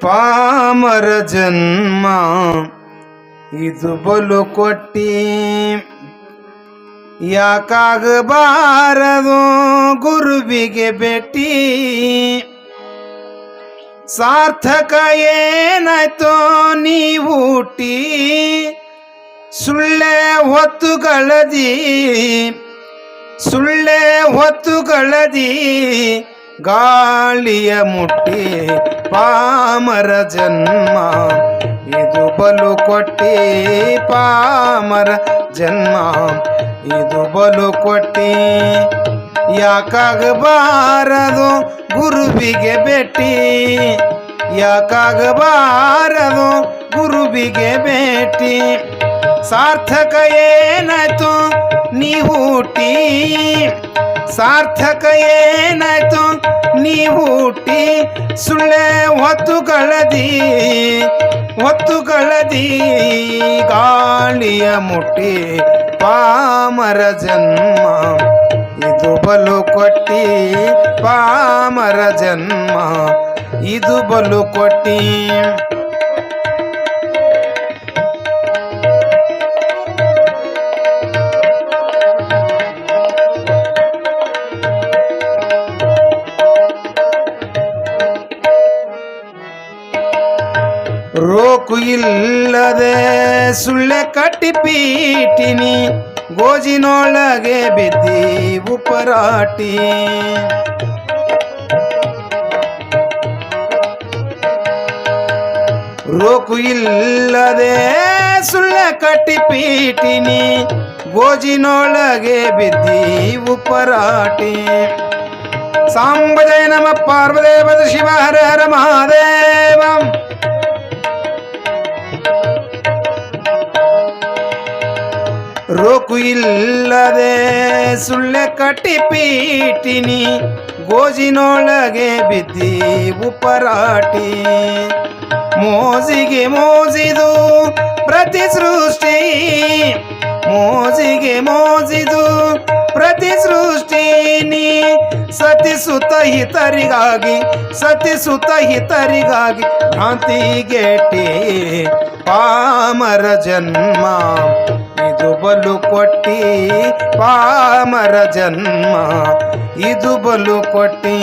ಪಾಮರ ಜನ್ಮ, ಇದು ಬಲು ಕೊಟ್ಟಿ. ಯಾಕಾಗಬಾರದು ಗುರುವಿಗೆ ಭೇಟಿ. ಸಾರ್ಥಕ ಏನಾಯ್ತೋ ಹುಟ್ಟಿ. ಸುಳ್ಳೆ ಹೊತ್ತುಗಳದಿ ಸುಳ್ಳೆ ಹೊತ್ತುಗಳದಿ ಗಾಳಿಯ ಮುಟ್ಟಿ ಪಾಮರ ಜನ್ಮ, ಇದು ಬಲು ಕೊಟ್ಟಿ ಪಾಮರ ಜನ್ಮ, ಇದು ಬಲು ಕೊಟ್ಟಿ ಯಾಕಾಗಬಾರದು ಗುರುವಿಗೆ ಬೆಟ್ಟಿ ಯಾಕಾಗಬಾರದು ಗುರುವಿಗೆ ಬೆಟ್ಟಿ ಸಾರ್ಥಕ ಏನಾಯ್ತು ನೀವೂಟಿ ಸಾರ್ಥಕ ಏನಾಯ್ತು ನೀವೂಟಿ ಸುಳ್ಳೆ ಹೊತ್ತುಗಳದಿ ಹೊತ್ತುಗಳದಿ ಗಾಳಿಯ ಮುಟ್ಟಿ, ಪಾಮರ ಜನ್ಮ, ಇದು ಬಲು ಕೊಟ್ಟಿ, ಪಾಮರ ಜನ್ಮ, ಇದು ಬಲು ಕೊಟ್ಟಿ. ರೋಕು ಇಲ್ಲದೆ ಸುಳ್ಳೆ ಕಟ್ಟಿ ಪೀಟಿನಿ ಗೋಜಿನೊಳಗೆ ಬಿದ್ದಿ ಉಪರಾಟಿ. ರೋಕು ಇಲ್ಲದೆ ಸುಳ್ಳೆ ಕಟ್ಟಿ ಪೀಟಿನಿ ಗೋಜಿನೊಳಗೆ ಬಿದ್ದಿ ಉಪರಾಟಿ. ಸಾಂಬ ಜಯ ನಮ ಪಾರ್ವದೇವ ಶಿವ ಹರ ಹರ ಮಹಾದೇವ. ರೋಕು ಇಲ್ಲದೆ ಸುಳ್ಳೆ ಕಟ್ಟಿ ಪೀಟಿನಿ ಗೋಜಿನೊಳಗೆ ಬಿದ್ದಿ ಉಪರಾಟಿ. ಮೋಜಿಗೆ ಮೋಜಿದು ಪ್ರತಿ ಸೃಷ್ಟಿ ಮೋಜಿಗೆ ಮೋಜಿದು ಪ್ರತಿ ಸೃಷ್ಟಿ ನೀ ಸತಿಸುತ್ತ ಹಿತರಿಗಾಗಿ ಸತಿಸುತ್ತ ಹಿತರಿಗಾಗಿ ಭ್ರಾಂತಿಗೆಟ್ಟಿ ಪಾಮರ ಜನ್ಮ, ಇದು ಕೊಟ್ಟಿ ಪಾಮರ ಜನ್ಮ ಇದು ಬಲು ಕೊಟ್ಟಿ.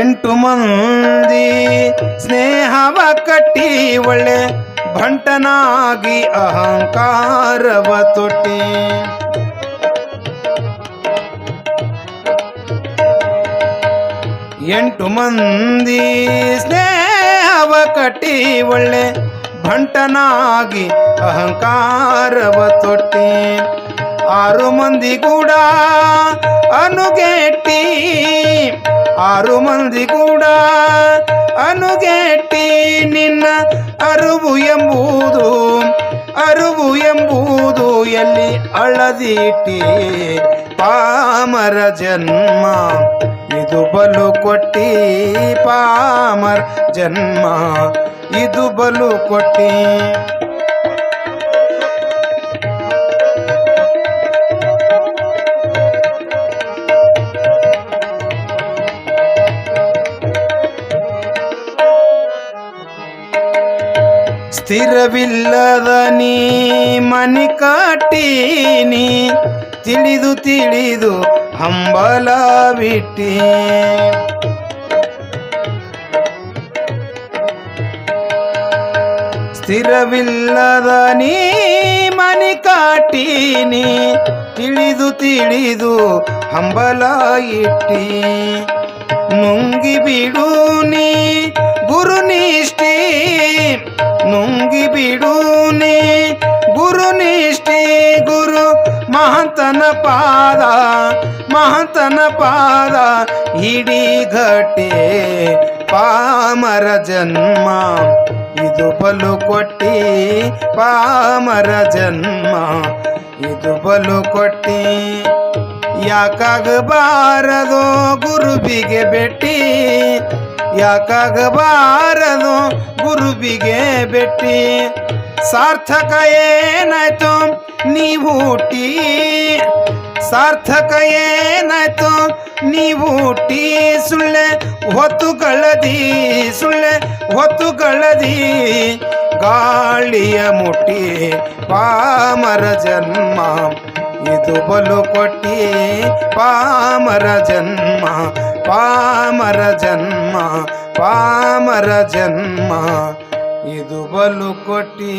ಎಂಟು ಮಂದಿ ಸ್ನೇಹವ ಕಟ್ಟಿ ಒಳ್ಳೆ ಭಂಟನಾಗಿ ಅಹಂಕಾರವ ತೊಟ್ಟಿ. ಎಂಟು ಮಂದಿ ಸ್ನೇಹವ ಕಟ್ಟಿ ಒಳ್ಳೆ ಭಂಟನಾಗಿ ಅಹಂಕಾರವ ತೊಟ್ಟಿ. ಆರು ಮಂದಿ ಕೂಡ ಅನುಗೆಟ್ಟಿ. ಆರು ಮಂದಿ ಕೂಡ ಅನುಗೆಟ್ಟಿ. ನಿನ್ನ ಅರುವು ಎಂಬುದು ಅರುವು ಎಂಬುದು ಎಲ್ಲಿ ಅಳದಿಟ್ಟಿ. ಪಾಮರ ಜನ್ಮ ಬಲು ಕೊಟ್ಟಿ ಪಾಮರ ಜನ್ಮ ಇದು ಬಲು ಕೊಟ್ಟಿ ಸ್ಥಿರವಿಲ್ಲದ ನೀ ಮನಿ ಕಟ್ಟೀನಿ ತಿಳಿದು ತಿಳಿದು ಹಂಬಲ ಬಿಟ್ಟಿ ಸ್ಥಿರವಿಲ್ಲದ ನೀ ಮನಿ ಕಾಟೀನಿ. ತಿಳಿದು ತಿಳಿದು ಹಂಬಲ ಇಟ್ಟಿ ನುಂಗಿ ಬಿಡು ನೀ ಗುರುನಿಷ್ಠಿ. ನುಂಗಿ ಬಿಡು ನೀ ಗುರುನಿಷ್ಠಿ ಗುರು ಮಹಂತನ ಪಾದ ಮಹಂತನ ಪಾದ ಹಿಡಿ ಘಟೆ ಪಾಮರ ಜನ್ಮ. ಇದು ಬಲು ಕೊಟ್ಟಿ ಪಾಮರ ಜನ್ಮ. ಇದು ಬಲು ಕೊಟ್ಟಿ ಯಾಕಾಗಬಾರದೋ ಗುರುಬಿಗೆ ಬೆಟ್ಟಿ. ಯಾಕಾಗಬಾರದೋ ಗುರುಬಿಗೆ ಭೇಟಿ ಸಾರ್ಥಕ ಏನಾಯ್ತು ನೀವು ಹುಟ್ಟಿ. ಸಾರ್ಥಕ ಏನಾಯ್ತು ನೀವು ಹುಟ್ಟಿ. ಸುಳ್ಳೆ ಹೊತ್ತು ಕಳ್ಳದಿ ಸುಳ್ಳೆ ಹೊತ್ತು ಕಳ್ಳದಿ ಗಾಳಿಯ ಮುಟ್ಟಿ, ಪಾಮರ ಜನ್ಮ. ಇದು ಬಲು ಕೊಟ್ಟಿ, ಪಾಮರ ಜನ್ಮ. ಪಾಮರ ಜನ್ಮ ಪಾಮರ ಜನ್ಮ. ಇದು ಬಲು ಕೊಟ್ಟಿ.